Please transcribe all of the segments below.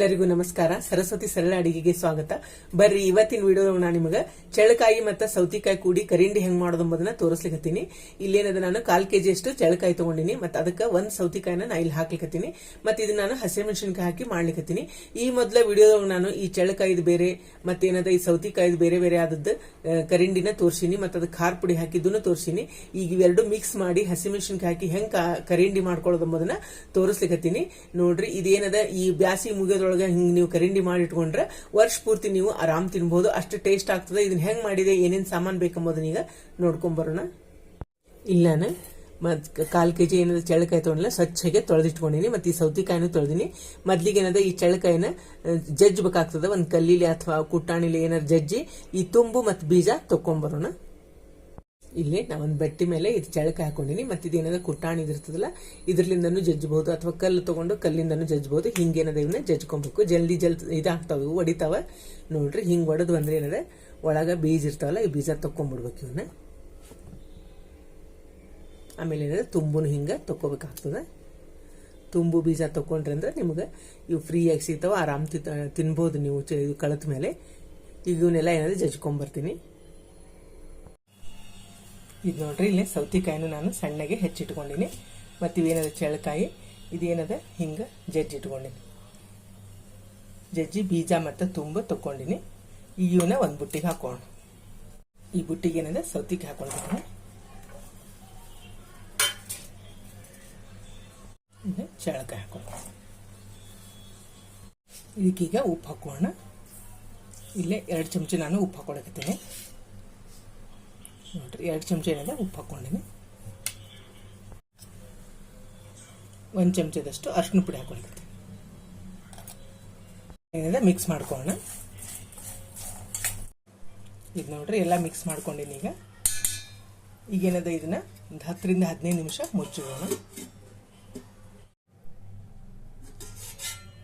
ಎಲ್ಲರಿಗೂ ನಮಸ್ಕಾರ. ಸರಸ್ವತಿ ಸರಳ ಅಡಿಗೆಗೆ ಸ್ವಾಗತ. ಬರ್ರಿ, ಇವತ್ತಿನ ವಿಡಿಯೋ ನಾನು ನಿಮಗೆ. ಚಳಕಾಯಿ ಮತ್ತು ಸೌತಿಕಾಯಿ ಕೂಡಿ ಕರಿಂಡಿ ಹೆಂಗ್ ಮಾಡೋದು ಎಂಬುದನ್ನ ತೋರಿಸ್ಲಿಕತ್ತೀನಿ. ಇಲ್ಲೇನದ ನಾನು ಕಾಲ್ ಕೆಜಿ ಅಷ್ಟು ಚಳಕಾಯಿ ತಗೊಂಡಿನಿ. ಮತ್ತು ಅದಕ್ಕೆ ಒಂದ್ ಸೌತಿಕಾಯಿನ ನಾ ಇಲ್ಲಿ ಹಾಕ್ಲಿಕತ್ತೀನಿ. ಮತ್ತು ಇದನ್ನ ನಾನು ಹಸಿಮೆಣಸಿನಕಾಯಿ ಹಾಕಿ ಮಾಡ್ಲಿಕತ್ತೀನಿ. ಈ ಮೊದಲ ವಿಡಿಯೋದಾಗ ನಾನು ಈ ಚಳಕಾಯಿದು ಬೇರೆ ಮತ್ತೇನದ ಈ ಸೌತಿಕಾಯಿದು ಬೇರೆ ಬೇರೆ ಆದದ್ದು ಕರಿಂಡಿನ ತೋರ್ಸಿನಿ. ಮತ್ತು ಅದಕ್ಕೆ ಖಾರ ಪುಡಿ ಹಾಕಿದ್ದನ್ನು ತೋರಿಸಿನಿ. ಈಗ ಇವೆರಡು ಮಿಕ್ಸ್ ಮಾಡಿ ಹಸಿಮೆಣಸಿನಕಾಯಿ ಹಾಕಿ ಹೆಂಗ್ ಕರಿಂಡಿ ಮಾಡ್ಕೊಳ್ಳೋದು ಎಂಬುದನ್ನ ತೋರಿಸ್ಲಿಕತ್ತೀನಿ. ನೋಡ್ರಿ, ಇದೇನದ ಈ ಬ್ಯಾಸಿ ಮುಗಿಯೋದ್ರೊಳಗೆ ಹಿಂಗ್ ನೀವು ಕರಿಂಡಿ ಮಾಡಿ ಇಟ್ಕೊಂಡ್ರೆ ವರ್ಷ ಪೂರ್ತಿ ನೀವು ಆರಾಮ್ ತಿನ್ಬಹುದು ಅಷ್ಟು ಟೇಸ್ಟ್ ಆಗ್ತದೆ. ಇದನ್ನ ಹೆಂಗ್ ಮಾಡಿದೆ, ಏನೇನ್ ಸಾಮಾನ್ ಬೇಕೆಂಬುದನ್ನ ಈಗ ನೋಡ್ಕೊಂಬರೋಣ ಬರೋಣ. ಮತ್ತು ಮತ್ ಕಾಲ್ ಕೆಜಿ ಏನದ ಚಳಕಾಯಿ ತೊಗೊಂಡಿಲ್ಲ ಸ್ವಚ್ಛಗೆ ತೊಳೆದಿಟ್ಕೊಂಡಿನಿ. ಮತ್ತೆ ಈ ಸೌತೆಕಾಯಿನೂ ತೊಳೆದಿನಿ. ಮೊದ್ಲಿಗೆ ಏನದ ಈ ಚಳಕಾಯಿನ ಜಜ್ಬೇಕಾಗ್ತದ ಒಂದ್ ಕಲ್ಲಿಲಿ ಅಥವಾ ಕುಟ್ಟಾಣಿಲಿ ಏನಾದ್ರು ಜಜ್ಜಿ, ಈ ತುಂಬು ಮತ್ತು ಬೀಜ ತಕೊಂಬರೋಣ ಇಲ್ಲಿ ನಾ ಒಂದು ಬಟ್ಟೆ ಮೇಲೆ ಇದು ಚಳಕ ಹಾಕೊಂಡಿನಿ. ಮತ್ತೆ ಇದೇನದ ಕುಟಾಣಿ ಇದಿರ್ತದಲ್ಲ ಇದ್ರಲಿಂದನೂ ಜಜ್ಜಬಹುದು ಅಥವಾ ಕಲ್ಲು ತಗೊಂಡು ಕಲ್ಲಿಂದನೂ ಜಜ್ಜಬಹುದು ಹಿಂಗೇನದ ಇವನ್ನ ಜಜ್ಕೊಬೇಕು ಜಲ್ದಿ ಜಲ್ ಇದಾಗ್ತಾವ ಇವು ಒಡಿತಾವೆ ನೋಡ್ರಿ ಹಿಂಗ್ ಒಡದು ಅಂದ್ರೆ ಏನದ ಒಳಗ ಬೀಜ ಇರ್ತಾವಲ್ಲ, ಈ ಬೀಜ ತಕೊಂಡ್ಬಿಡ್ಬೇಕು ಇವನ್ನ ಆಮೇಲೆ ಏನದ ತುಂಬು ಹಿಂಗ ತಕ್ಕೋಬೇಕಾಗ್ತದ. ತುಂಬು ಬೀಜ ತಕೊಂಡ್ರಿ ಅಂದ್ರೆ ನಿಮ್ಗೆ ಇವು ಫ್ರೀಯಾಗಿ ಸಿಗ್ತಾವ, ಆರಾಮ್ ತಿನ್ಬೋದು ನೀವು ಕಳತ ಮೇಲೆ. ಈಗ ಇವನ್ನೆಲ್ಲ ಏನಾದ್ರು ಜಜ್ಕೊಂಬರ್ತೀನಿ ಇದು ನೋಡ್ರಿ, ಇಲ್ಲಿ ಸೌತಿಕಾಯಿನೂ ನಾನು ಸಣ್ಣಗೆ ಹೆಚ್ಚಿಟ್ಕೊಂಡಿನಿ. ಮತ್ತು ಇವೇನದ ಚಳಕಾಯಿ ಇದೇನದ ಹಿಂಗೆ ಜಜ್ಜಿ ಇಟ್ಕೊಂಡಿನಿ. ಜಜ್ಜಿ ಬೀಜ ಮತ್ತು ತುಂಬ ತಕೊಂಡಿನಿ ಈಗ ಇವನ್ನ ಒಂದು ಬುಟ್ಟಿಗೆ ಹಾಕೋಣ. ಈ ಬುಟ್ಟಿಗೆ ಏನದ ಹಾಕೊಳ್ತೀನಿ ಇನ್ನು ಚಳಕಾಯಿ ಹಾಕೋಣ ಇದಕ್ಕೀಗ ಉಪ್ಪು ಹಾಕೋಣ. ಇಲ್ಲೇ ಎರಡು ಚಮಚ ನಾನು ಉಪ್ಪು ಹಾಕೊಳಕತ್ತೀನಿ. ನೋಡ್ರಿ ಎರಡು ಚಮಚ ಏನಿದೆ, ಉಪ್ಪು ಹಾಕ್ಕೊಂಡಿನಿ. ಒಂದು ಚಮಚದಷ್ಟು ಅರ್ಶಿನ ಪುಡಿ ಹಾಕೊಂಡಿರ್ತೀನಿ. ಏನಿದೆ ಮಿಕ್ಸ್ ಮಾಡ್ಕೊಳ್ಳೋಣ. ಇದು ನೋಡ್ರಿ, ಎಲ್ಲ ಮಿಕ್ಸ್ ಮಾಡ್ಕೊಂಡಿನಿ ಈಗ. ಈಗೇನದ ಇದನ್ನ ಒಂದು ಹತ್ತರಿಂದ ಹದಿನೈದು ನಿಮಿಷ ಮುಚ್ಚಿಡೋಣ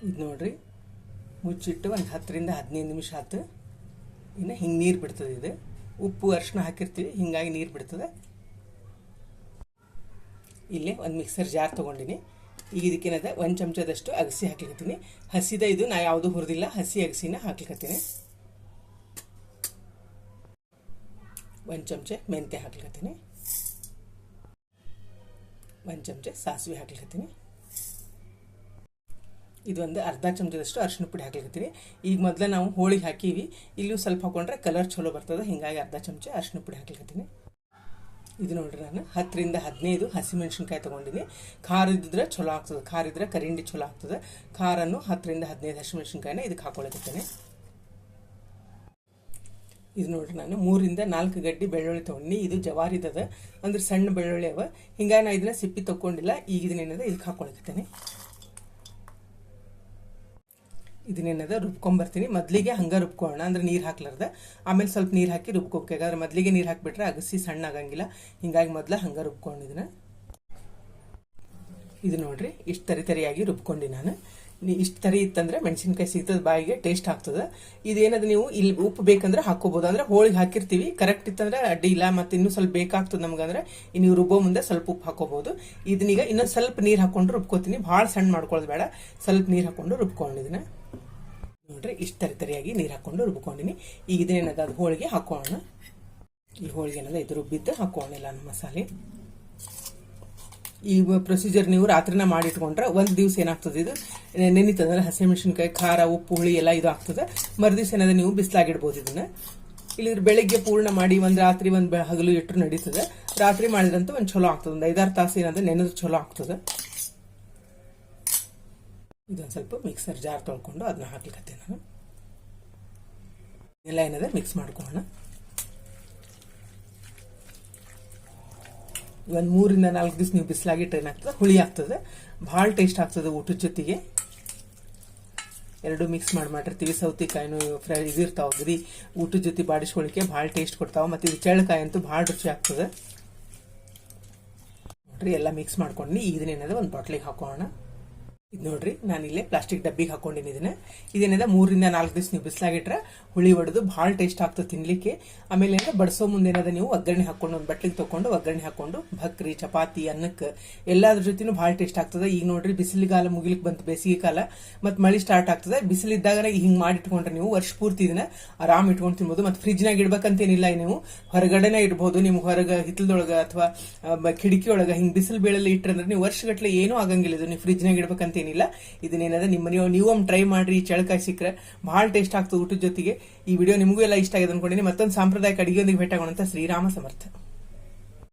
ಇದು ನೋಡ್ರಿ, ಮುಚ್ಚಿಟ್ಟು ಒಂದು ಹತ್ತರಿಂದ ಹದಿನೈದು ನಿಮಿಷ ಆತು. ಇನ್ನು ಹಿಂಗೆ ನೀರು ಬಿಡ್ತದೆ ಇದು. ಉಪ್ಪು ಅರಿಶಿನ ಹಾಕಿರ್ತೀವಿ, ಹಿಂಗಾಗಿ ನೀರು ಬಿಡ್ತದೆ. ಇಲ್ಲಿ ಒಂದು ಮಿಕ್ಸರ್ ಜಾರ್ ತೊಗೊಂಡಿನಿ. ಈಗ ಇದಕ್ಕೇನದ ಒಂದು ಚಮಚದಷ್ಟು ಅಗಸಿ ಹಾಕ್ಲಿಕತ್ತೀನಿ. ಹಸಿದ ಇದು, ನಾ ಯಾವುದು ಹುರಿದಿಲ್ಲ, ಹಸಿ ಅಗಸಿನ ಹಾಕ್ಲಿಕತ್ತೀನಿ. ಒಂದು ಚಮಚ ಮೆಂತ್ಯ ಹಾಕ್ಲಿಕತ್ತೀನಿ. ಒಂದು ಚಮಚ ಸಾಸಿವೆ ಹಾಕ್ಲಿಕತ್ತೀನಿ. ಇದೊಂದು ಅರ್ಧ ಚಮಚದಷ್ಟು ಅರಿಶಿನ ಪುಡಿ ಹಾಕ್ಲಿಕತ್ತೀನಿ ಈಗ ಮೊದಲ ನಾವು ಹೋಳಿಗೆ ಹಾಕೀವಿ. ಇಲ್ಲೂ ಸ್ವಲ್ಪ ಹಾಕೊಂಡ್ರೆ ಕಲರ್ ಚಲೋ ಬರ್ತದೆ, ಹಿಂಗಾಗಿ ಅರ್ಧ ಚಮಚ ಅರಿಶಿನ ಪುಡಿ ಹಾಕ್ಲಿಕತ್ತೀನಿ. ಇದು ನೋಡ್ರಿ ನಾನು ಹತ್ತರಿಂದ ಹದಿನೈದು ಹಸಿಮೆಣಸಿನ್ಕಾಯಿ ತೊಗೊಂಡಿನಿ ಖಾರ ಇದ್ದಿದ್ರೆ ಚಲೋ ಆಗ್ತದೆ, ಖಾರ ಇದ್ರೆ ಕರಿಂಡಿ ಚಲೋ ಆಗ್ತದೆ. ಖಾರನ್ನು ಹತ್ತರಿಂದ ಹದಿನೈದು ಹಸಿಮೆಣಸಿನ್ಕಾಯಿನ ಇದಕ್ಕೆ ಹಾಕೊಳಕತ್ತೇನೆ ಇದು ನೋಡ್ರಿ ನಾನು ಮೂರಿಂದ ನಾಲ್ಕು ಗಡ್ಡಿ ಬೆಳ್ಳುಳ್ಳಿ ತೊಗೊಂಡಿ ಇದು ಜವಾರಿದದ ಅಂದ್ರೆ ಸಣ್ಣ ಬೆಳ್ಳುಳ್ಳಿ ಅವ. ಹಿಂಗಾಗಿ ನಾ ಇದನ್ನ ಸಿಪ್ಪಿ ತಗೊಂಡಿಲ್ಲ ಈಗ ಇದನ್ನೇನದ ಇದಕ್ಕೆ ಹಾಕೊಳಕತ್ತೇನೆ ಇದನ್ನೇನದ, ರುಬ್ಕೊಂಬರ್ತೀನಿ. ಮೊದಲಿಗೆ ಹಂಗೆ ರುಬ್ಕೊಳ್ಳೋಣ ಅಂದ್ರೆ ನೀರು ಹಾಕ್ಲಾರ್ದ. ಆಮೇಲೆ ಸ್ವಲ್ಪ ನೀರು ಹಾಕಿ ರುಬ್ಕೋಬೇಕು. ಯಾಕಂದ್ರೆ ಮೊದಲಿಗೆ ನೀರು ಹಾಕಿಬಿಟ್ರೆ ಅಗಸಿ ಸಣ್ಣ ಆಗಂಗಿಲ್ಲ ಹಿಂಗಾಗಿ ಮೊದಲು ಹಂಗೆ ರುಬ್ಕೊಂಡಿದ್ದೀನಿ ಇದು ನೋಡ್ರಿ, ಇಷ್ಟು ತರಿ ತರಿಯಾಗಿ ರುಬ್ಕೊಂಡಿ ನಾನು. ಇಷ್ಟು ತರಿ ಇತ್ತಂದ್ರೆ ಮೆಣಸಿನ್ಕಾಯಿ ಸಿಗ್ತದೆ ಬಾಯಿಗೆ ಟೇಸ್ಟ್ ಆಗ್ತದೆ. ಇದೇನದು ನೀವು ಇಲ್ಲಿ ಉಪ್ಪು ಬೇಕಂದ್ರೆ ಹಾಕೋಬಹುದು ಅಂದ್ರೆ ಹೋಳಿಗೆ ಹಾಕಿರ್ತೀವಿ. ಕರೆಕ್ಟ್ ಇತ್ತಂದ್ರೆ ಅಡ್ಡಿ ಇಲ್ಲ. ಮತ್ತೆ ಇನ್ನೂ ಸ್ವಲ್ಪ ಬೇಕಾಗ್ತದೆ ನಮ್ಗಂದ್ರೆ ನೀವು ರುಬ್ಬೋ ಮುಂದೆ ಸ್ವಲ್ಪ ಉಪ್ಪು ಹಾಕೋಬಹುದು ಇದನ್ನೀಗ ಇನ್ನೊಂದು ಸ್ವಲ್ಪ ನೀರು ಹಾಕೊಂಡು ರುಬ್ಕೋತೀನಿ. ಭಾಳ ಸಣ್ಣ ಮಾಡ್ಕೊಳ್ಳೋದು ಬೇಡ. ಸ್ವಲ್ಪ ನೀರು ಹಾಕೊಂಡು ರುಬ್ಕೊಂಡಿದ್ದೀನಿ ನೋಡ್ರಿ, ಇಷ್ಟು ತರಿ ತರಿಯಾಗಿ ನೀರು ಹಾಕೊಂಡು ರುಬ್ಕೊಂಡಿನಿ. ಈಗ ಇದೇನದ ಅದು ಹೋಳಿಗೆ ಹಾಕೋಣ. ಈ ಹೋಳಿಗೆ ಏನದ ಇದು ರುಬ್ಬಿದ್ದು ಹಾಕೋಣ ನಮ್ಮ ಮಸಾಲೆ. ಈ ಪ್ರೊಸೀಜರ್ ನೀವು ರಾತ್ರಿನ ಮಾಡಿಟ್ಕೊಂಡ್ರೆ ಒಂದು ದಿವಸ ಏನಾಗ್ತದೆ ಇದು? ನೆನಿತಂದ್ರೆ ಹಸಿಮೆಣಸಿನ್ಕಾಯಿ ಖಾರ, ಉಪ್ಪು, ಹುಳಿ ಎಲ್ಲ ಇದು ಆಗ್ತದೆ. ಮರುದಿವ್ಸ ಏನದ ನೀವು ಬಿಸಿಲಾಗಿಡ್ಬೋದು ಇದನ್ನ. ಇಲ್ಲಿದ್ರೆ ಬೆಳಿಗ್ಗೆ ಪೂರ್ಣ ಮಾಡಿ ಒಂದು ರಾತ್ರಿ ಒಂದು ಹಗಲು ಇಟ್ಟರು ನಡೀತದೆ. ರಾತ್ರಿ ಮಾಡಿದ್ರಂತೂ ಒಂದು ಚಲೋ ಆಗ್ತದೆ. ಒಂದು ಐದಾರು ತಾಸು ಏನಂದ್ರೆ ನೆನೆದು ಚಲೋ ಆಗ್ತದೆ. ಇದೊಂದು ಸ್ವಲ್ಪ ಮಿಕ್ಸರ್ ಜಾರ್ ತೊಳ್ಕೊಂಡು ಅದನ್ನ ಹಾಕ್ಲಿಕ್ಕೆ ನಾನು. ಎಲ್ಲ ಏನಾದ್ರೆ ಮಿಕ್ಸ್ ಮಾಡ್ಕೊಳ್ಳೋಣ. ಒಂದು ಮೂರಿಂದ ನಾಲ್ಕು ದಿವಸ ನೀವು ಬಿಸಿಲಾಗಿಟ್ರೆ ಏನಾಗ್ತದೆ? ಹುಳಿ ಆಗ್ತದೆ. ಭಾಳ ಟೇಸ್ಟ್ ಆಗ್ತದೆ ಊಟದ ಜೊತೆಗೆ. ಎರಡು ಮಿಕ್ಸ್ ಮಾಡಿ ಮಾಡಿರ್ತೀವಿ. ಸೌತೆಕಾಯಿನೂ ಫ್ರೈ ಇದಿರ್ತಾವ ಅಗದಿ ಊಟದ ಜೊತೆ ಬಾಡಿಸ್ಕೊಳಿಕ್ಕೆ ಭಾಳ ಟೇಸ್ಟ್ ಕೊಡ್ತಾವ. ಮತ್ತು ಇದು ಚಳ್ಳಕಾಯಿ ಅಂತೂ ಭಾಳ ರುಚಿ ಆಗ್ತದೆ. ನೋಡ್ರಿ, ಎಲ್ಲ ಮಿಕ್ಸ್ ಮಾಡ್ಕೊಂಡು ಈಗ ಇದನ್ನೇನದ ಒಂದು ಬಾಟ್ಲಿಗೆ ಹಾಕೋಣ ಇದು ನೋಡ್ರಿ, ನಾನು ಇಲ್ಲೇ ಪ್ಲಾಸ್ಟಿಕ್ ಡಬ್ಬಿಗೆ ಹಾಕೊಂಡಿನಿ ಇದನ್ನ. ಇದೇನಿದೆ ಮೂರರಿಂದ ನಾಲ್ಕು ದಿವಸ ನೀವು ಬಿಸಿಲಾಗಿಟ್ರೆ ಹುಳಿ ಹೊಡೆದು ಭಾಳ ಟೇಸ್ಟ್ ಆಗ್ತದೆ ತಿನ್ಲಿಕ್ಕೆ. ಆಮೇಲೆ ಏನಂದ್ರೆ ಬಡಿಸೋ ಮುಂದೆ ಏನದ ನೀವು ಒಗ್ಗರಣೆ ಹಾಕೊಂಡು ಒಂದು ಬಟ್ಲಿಗೆ ತಕೊಂಡು ಒಗ್ಗರಣೆ ಹಾಕೊಂಡು ಭಕ್ರಿ, ಚಪಾತಿ ಅನ್ನಕ್ಕೆ ಎಲ್ಲಾದ್ರ ಜೊತೆನೂ ಭಾಳ ಟೇಸ್ಟ್ ಆಗ್ತದೆ. ಈಗ ನೋಡ್ರಿ ಬಿಸಿಲಿಗಾಲ ಮುಗಿಲಿಕ್ಕೆ ಬಂತು, ಬೇಸಿಗೆ ಕಾಲ. ಮತ್ತು ಮಳೆ ಸ್ಟಾರ್ಟ್ ಆಗ್ತದೆ. ಬಿಸಿಲಿದ್ದಾಗ ಹಿಂಗೆ ಮಾಡಿ ಇಟ್ಕೊಂಡ್ರೆ ನೀವು ವರ್ಷ ಪೂರ್ತಿ ಇದನ್ನ ಆರಾಮ್ ಇಟ್ಕೊಂಡು ತಿನ್ಬೋದು. ಮತ್ತು ಫ್ರಿಜ್ನಾಗ ಇಡ್ಬೇಕಂತೇನಿಲ್ಲ ನೀವು. ಹೊರಗಡೆನೇ ಇಡ್ಬೋದು. ನಿಮ್ಗೆ ಹೊರಗೆ ಹಿತ್ತಲದೊಳಗೆ ಅಥವಾ ಕಿಟಕಿಯೊಳಗೆ ಹಿಂಗೆ ಬಿಸಿಲು ಬೀಳಲ್ಲಿ ಇಟ್ಟರೆ ಅಂದ್ರೆ ನೀವು ವರ್ಷಗಟ್ಟಲೆ ಏನೂ ಆಗಂಗಿಲ್ಲ ಇದು. ನೀವು ಫ್ರಿಜ್ನಾಗ ಇಡ್ಬೇಕಂತೇನಿಲ್ಲ ಇದನ್ನೇನಂದ್ರೆ ನಿಮ್ಮ ನೀವು ನೀವು ಒಮ್ಮೆ ಟ್ರೈ ಮಾಡ್ರಿ ಚಳಕಾಯಿ ಸಿಕ್ಕರೆ. ಭಾಳ ಟೇಸ್ಟ್ ಆಗ್ತದೆ ಊಟದ ಜೊತೆಗೆ. ಈ ವಿಡಿಯೋ ನಿಮಗೂ ಎಲ್ಲ ಇಷ್ಟ ಆಗಿದೆ ಅನ್ಕೊಂಡಿನಿ. ಮತ್ತೊಂದು ಸಾಂಪ್ರದಾಯಿಕ ಅಡಿಗೆಯೊಂದಿಗೆ ಭೇಟಾಗೋಣ ಶ್ರೀರಾಮ ಸಮರ್ಥ.